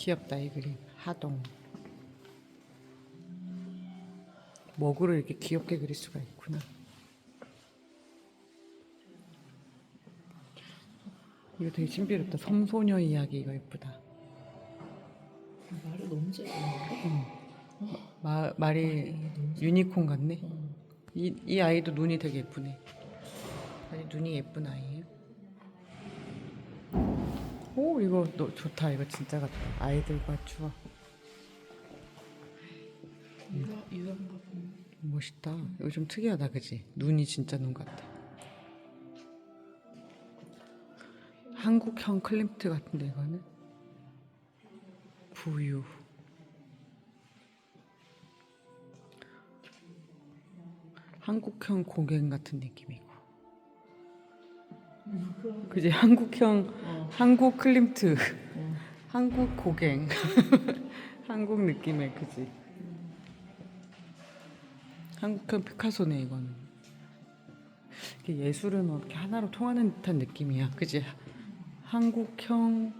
귀엽다 이 그림. 하동. 먹으로 이렇게 귀엽게 그릴 수가 있구나. 이거 되게 신비롭다. 섬소녀 이야기 이거 예쁘다. 말을 너무 잘 듣는데? 마, 말이 유니콘 같네? 이, 이 아이도 눈이 되게 예쁘네. 아니 눈이 예쁜 아이예요 오 이거 너, 좋다 이거 진짜 같다 아이들과 추억 유화 유화인가 보네. 멋있다. 이거 좀 특이하다, 그지? 눈이 진짜 눈 같다. 한국형 클림트 같은데 이거는 부유. 한국형 고갱 같은 느낌이고. 그지? 한국형 어. 한국 클림트, 어. 한국 고갱, 한국 느낌의 그지? 한국형 피카소네 이거는. 이게 예술은 뭐 이렇게 하나로 통하는 듯한 느낌이야, 그지? 한국형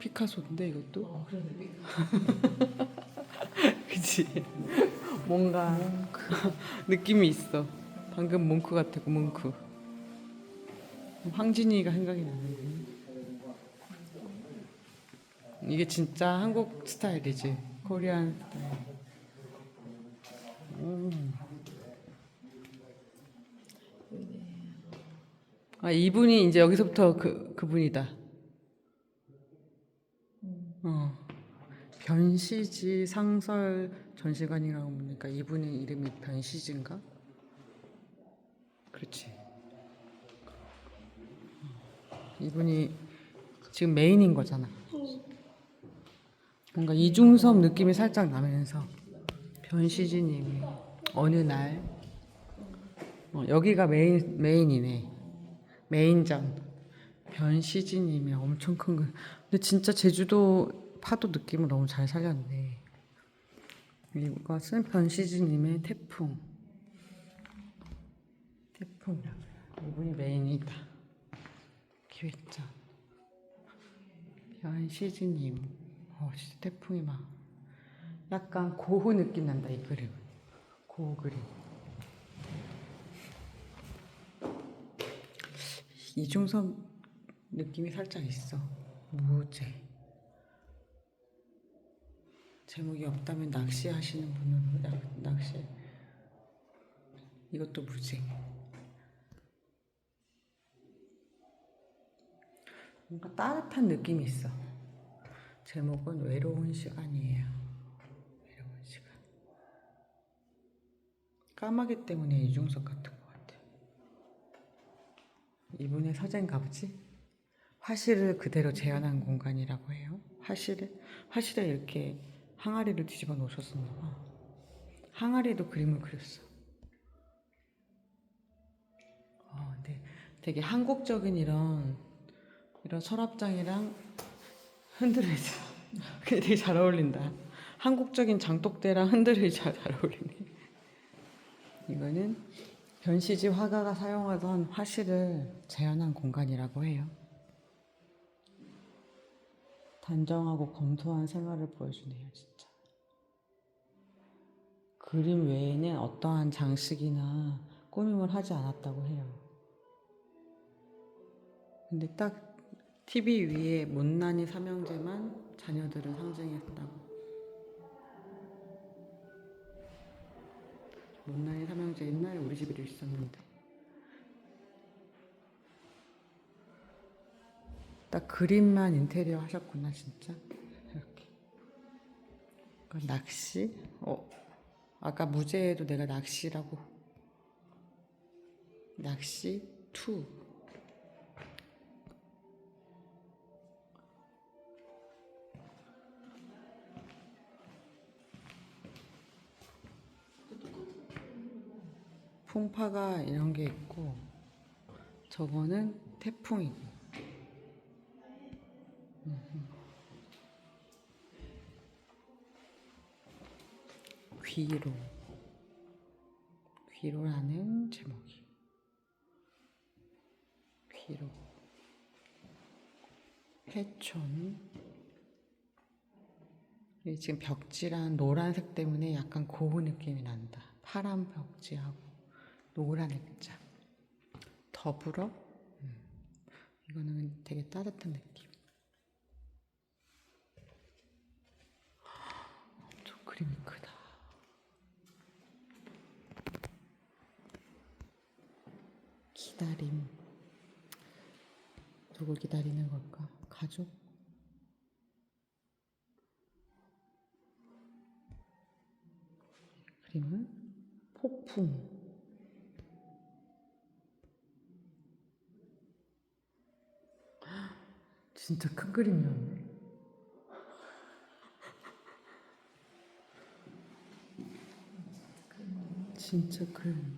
피카소인데 이것도, 어. 그지? 뭔가 느낌이 있어. 방금 몽크 같았고 몽크. 황진이가 생각이 나네. 이게 진짜 한국 스타일이지. 코리안. 음. 아 이분이 이제 여기서부터 그 그분이다. 어. 변시지 상설 전시관이라고 보니까 이분의 이름이 변시지인가? 그렇지. 이분이 지금 메인인 거잖아. 뭔가 이중섭 느낌이 살짝 나면서 변시지님이 어느 날 어, 여기가 메인 메인이네. 메인전 변시지님이 엄청 큰 거. 근데 진짜 제주도 파도 느낌을 너무 잘 살렸네. 이것은 변시지님의 태풍. 태풍이라고. 이분이 메인이다. 기획자. 변시지님. 어, 진짜 태풍이 막. 약간 고흐 느낌 난다, 이 그림. 고흐 그림. 이중섭 느낌이 살짝 있어. 무제. 제목이 없다면 낚시하시는 분은 낚- 낚시. 이것도 무제. 뭔가 따뜻한 느낌이 있어. 제목은 외로운 시간이에요. 외로운 시간. 까마귀 때문에 이중섭 같은 것 같아. 이분의 서재인가 보지? 화실을 그대로 재현한 공간이라고 해요. 화실을 화실에 이렇게 항아리를 뒤집어 놓으셨었나 봐. 항아리도 그림을 그렸어. 어, 네. 되게 한국적인 이런 이런 서랍장이랑 흔들리자. 그게 되게 잘 어울린다. 한국적인 장독대랑 흔들리자 잘 어울리네. 이거는 변시지 화가가 사용하던 화실을 재현한 공간이라고 해요. 단정하고 검소한 생활을 보여주네요, 진짜. 그림 외에는 어떠한 장식이나 꾸밈을 하지 않았다고 해요. 근데 딱 TV 위에 못난이 삼형제만 자녀들을 상징했다고. 못난이 삼형제 옛날에 우리 집에도 있었는데. 딱 그림만 인테리어 하셨구나 진짜. 이렇게. 그 낚시? 어 아까 무제에도 내가 낚시라고. 낚시 투 풍파가 이런 게 있고 저거는 태풍이고 귀로. 귀로라는 제목이. 귀로. 해촌. 이 지금 벽지랑 노란색 때문에 약간 고운 느낌이 난다. 파란 벽지하고 노란 액자. 더불어 음, 이거는 되게 따뜻한 느낌. 엄청 그림이 크다. 기다림. 누굴 기다리는 걸까? 가족? 그림은 폭풍. 진짜 큰 그림이었네. 진짜 큰.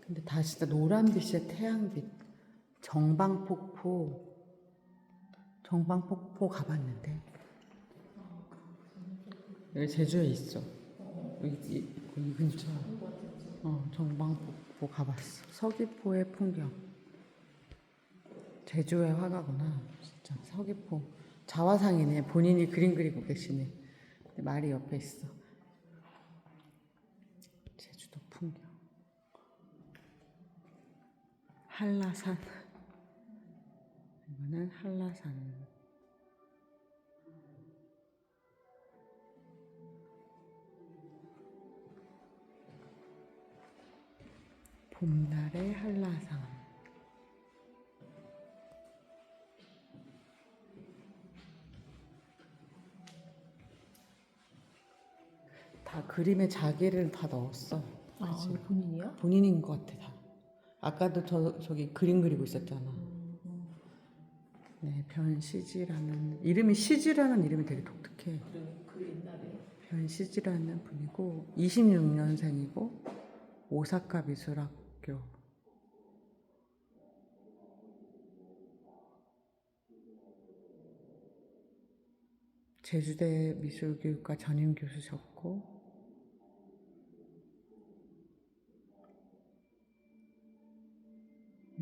근데 다 진짜 노란빛이야 태양빛. 정방폭포. 정방폭포 가봤는데. 여기 제주에 있어. 여기 이, 이 근처. 어 정방폭포 가봤어. 서귀포의 풍경. 제주의 화가구나. 진짜 서귀포. 자화상이네. 본인이 그림 그리고 계시네. 말이 옆에 있어. 제주도 풍경. 한라산. 이거는 한라산. 봄날의 한라산. 그림에 자기를 다 넣었어. 아, 본인이야? 본인인 것 같아 다. 아까도 저 저기 그림 그리고 있었잖아. 네, 변시지라는 이름이 시지라는 이름이 되게 독특해. 그 옛날에. 변시지라는 분이고 26년생이고 오사카 미술학교. 제주대 미술교육과 전임 교수셨고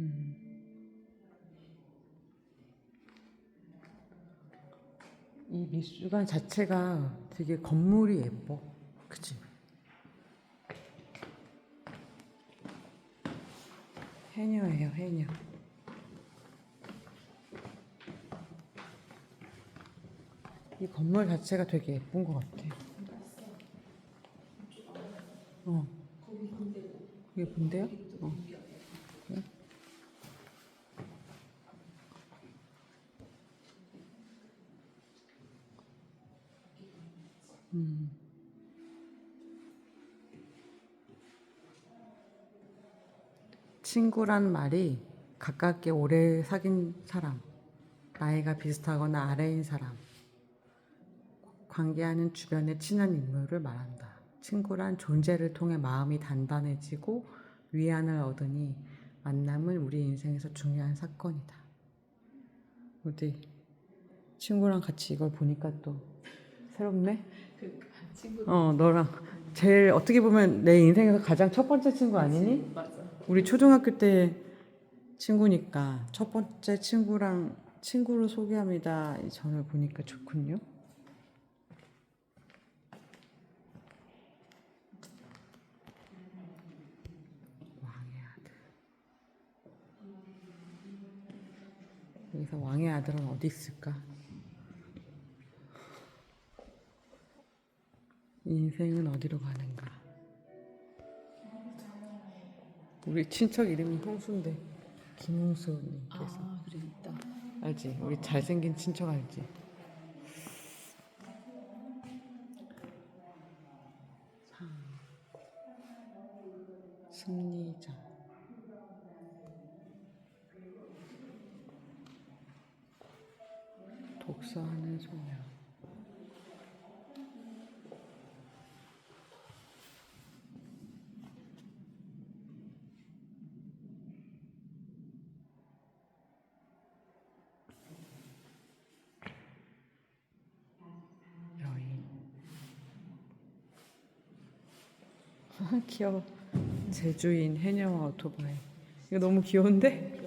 음. 이 미술관 자체가 되게 건물이 예뻐. 그치? 해녀예요, 해녀. 이 건물 자체가 되게 예쁜 것 같아. 어. 그게 본데요? 어. 그래? 음. 친구란 말이 가깝게 오래 사귄 사람, 나이가 비슷하거나 아래인 사람, 관계하는 주변의 친한 인물을 말한다. 친구란 존재를 통해 마음이 단단해지고 위안을 얻으니 만남은 우리 인생에서 중요한 사건이다. 어디 친구랑 같이 이걸 보니까 또 새롭네. 그 친구. 어 너랑 제일 어떻게 보면 내 인생에서 가장 첫 번째 친구 아니니? 맞아. 우리 초등학교 때 친구니까 첫 번째 친구랑 친구를 소개합니다. 이 전을 보니까 좋군요. 왕의 아들. 여기서 왕의 아들은 어디 있을까? 인생은 어디로 가는가? 우리 친척 이름이 홍수인데 김홍수 님께서 아, 그래, 있다. 알지? 우리 잘생긴 친척 알지? 상 승리자 독서하는 소녀 귀여워. 제주인 해녀와 오토바이. 이거 너무 귀여운데?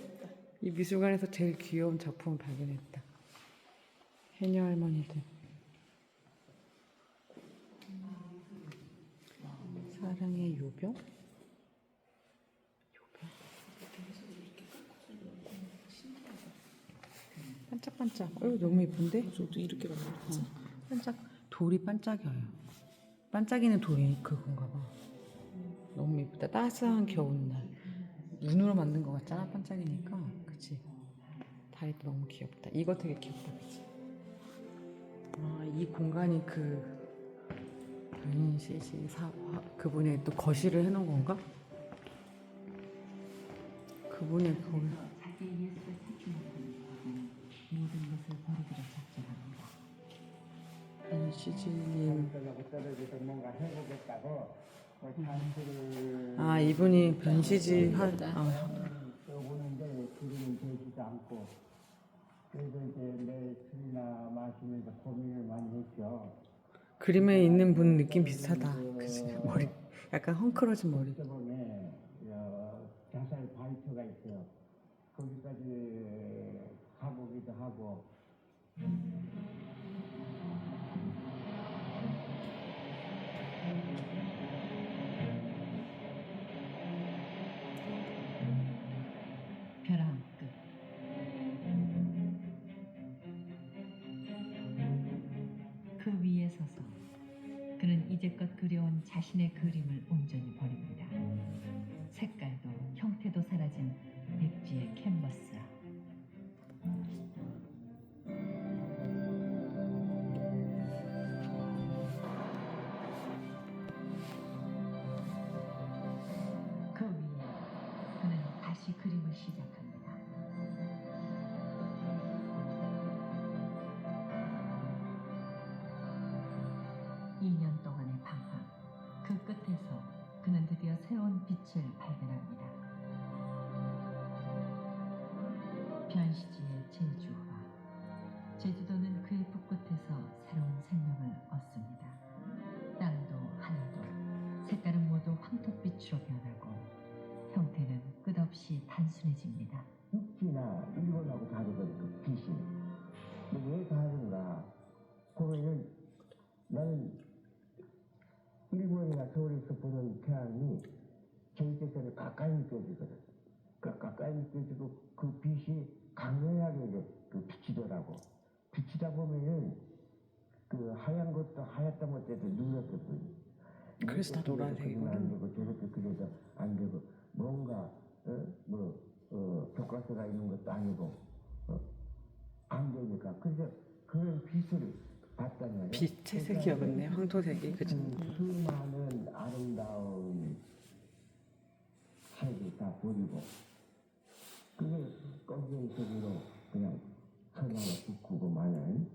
이 미술관에서 제일 귀여운 작품을 발견했다. 해녀 할머니들. 사랑의 요병? 요병? 반짝반짝. 어이 너무 예쁜데? 저도 이렇게 만들었지. 어. 반짝. 돌이 반짝여요. 반짝이는 돌이 그건가 봐. 너무 예쁘다. 따스한 겨울날. 눈으로 만든 것 같잖아, 반짝이니까. 그치? 다리도 너무 귀엽다. 이거 되게 귀엽다, 그치? 아, 이 공간이 그 변시지 사 그분의 또 거실을 해놓은 건가? 그분의 거기 자기의 예술을 찾기는 모든 것을 버리기로 작정합니다. 변시지님 떨어져서 뭔가 해보겠다고 아 이분이 변시지 하 아, 써보는데 그림이 되지도 않고 그래서 이제 내 술이나 마시면서 고민을 많이 했죠. 그림에 있는 분 느낌 비슷하다. 그치? 머리 약간 헝클어진 머리. 저번에 어, 자살 발표가 있어요. 거기까지 가보기도 하고 서서 그는 이제껏 그려온 자신의 그림을 온전히 버립니다. 색깔도 형태도 사라진 백지의 캔버스라. 그 위에 그는 다시 그림을 시작합니다. 이년 동안의 방황, 그 끝에서 그는 드디어 새로운 빛을 발견합니다. 변시지의 제주화. 제주도는 그의 붓끝에서 새로운 생명을 얻습니다. 땅도 하늘도 색깔은 모두 황토빛으로 변하고 형태는 끝없이 단순해집니다. 육지나 일본하고 다르거든 그 빛이. 왜 다른가? 보면은 나는 서울에서 보는 태양이 저희께서는 가까이 느껴지거든. 그 가까이 느껴지고 그 빛이 강렬하게 그 비치더라고. 비치다 보면은 그 하얀 것도 하얗다 못해도 누렇거든. 그래서 다 노란색이구나. 안 되고 저렇게 그려도 안 되고 뭔가 어? 뭐 어, 교과서가 있는 것도 아니고 어? 안 되니까 그래서 그런 빛을 봤단 말이야. 색이었네. 황토색이 그치? 그 많은 아름다운 색을 다 버리고 그게 껌쟁이 속으로 그냥 천하가 죽고 마는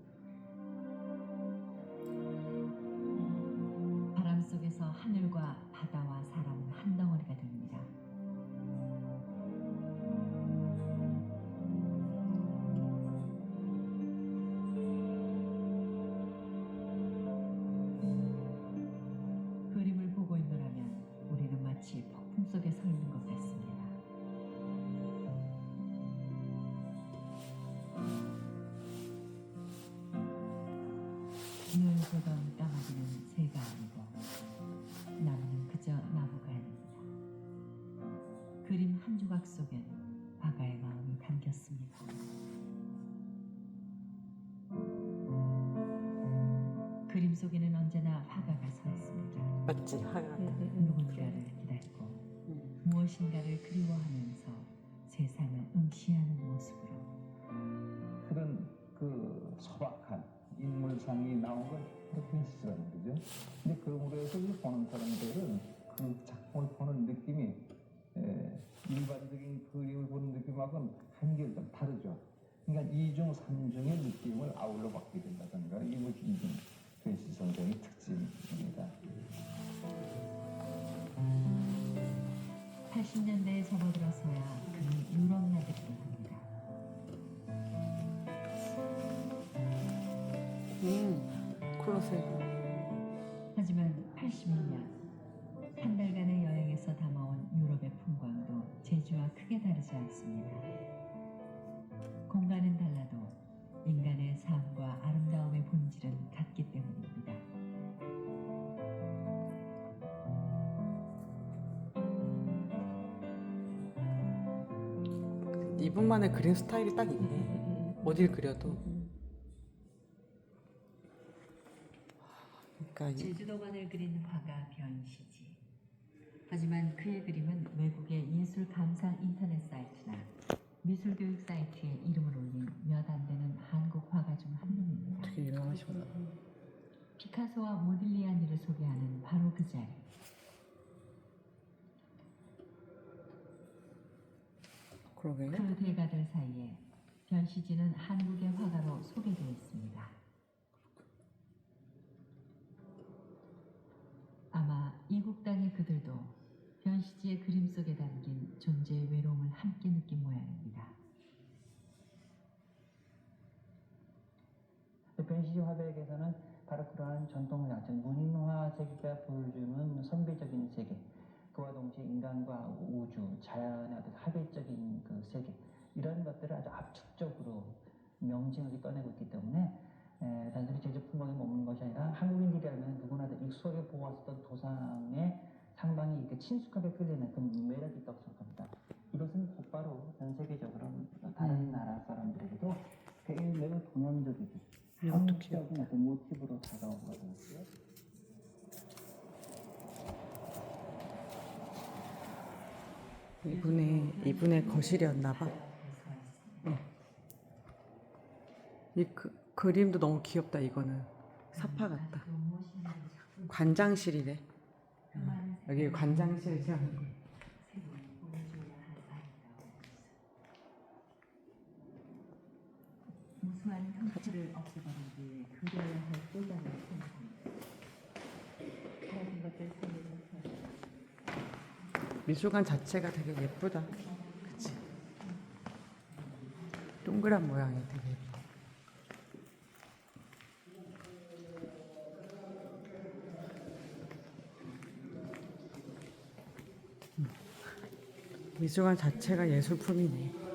바람 속에서 하늘과 바다와 사람은 한 덩어리가 됩니다. 조각 속엔 바가의 마음이 담겼습니다. 그림 속에는 언제나 화가가 서 있습니다. 맞지? 하얀. 누군가를 기다리고 무엇인가를 그리워하면서 세상을 응시하는 모습으로 그런 그 소박한 인물상이 나온 건 프로펜시스라는 거죠. 느낌을 아울러 받게 된다든가 이것이 페이시 성장의 특징입니다. 80년대에 접어들어서야 그는 유럽 나들이를 합니다. 음, 콜로세움. 하지만 81년 한 달간의 여행에서 담아온 유럽의 풍광도 제주와 크게 다르지 않습니다. 공간은 본질은 같기 때문입니다. 이분만의 그림 스타일이 딱 있네. 어딜 그려도. 그러니까 제주도만을 그린 화가 변시지. 하지만 그의 그림은 외국의 예술 감상 인터넷 사이트나 미술 교육 사이트에 이름을 올린 몇 안 되는 한국 화가 중 한 명입니다. 되게 유명하시구나. 피카소와 모딜리아니를 소개하는 바로 그 자리. 그러게요. 그 대가들 사이에 변시지는 한국의 화가로 소개되어 있습니다. 아마 이국 땅의 그들도 변시지의 그림 속에 담긴 존재의 외로움을 함께 느낀 모양입니다. 변시지 화백에서는 바로 그러한 전통 야전 문인화 세계가 보여주는 선비적인 세계 그와 동시에 인간과 우주 자연의 어떤 합일적인 그 세계 이런 것들을 아주 압축적으로 명징하게 꺼내고 있기 때문에 에, 단순히 제주 풍광에 머무는 것이 아니라 한국인들이라면 누구나 다 익숙하게 보았었던 도상에 상당히 이렇게 친숙하게 끌리는 그 매력이 있다고 생각합니다. 이것은 곧바로 전 세계적으로 다른 음. 나라 사람들에게도 굉장히 매우 동양적이고. 한국적인 어떤 모티브로 다가온 거거든요. 이분의 이분의 거실이었나 봐. 이 그, 그림도 너무 귀엽다 이거는 사파 같다. 관장실이래. 여기 관장실 생각하는 거. 무수한 형체를 없애버린 뒤에 그려야 할 또 다른 생각. 모든 것들 속에서 미술관 자체가 되게 예쁘다. 그치? 동그란 모양이 되게. 음. 미술관 자체가 예술품이네.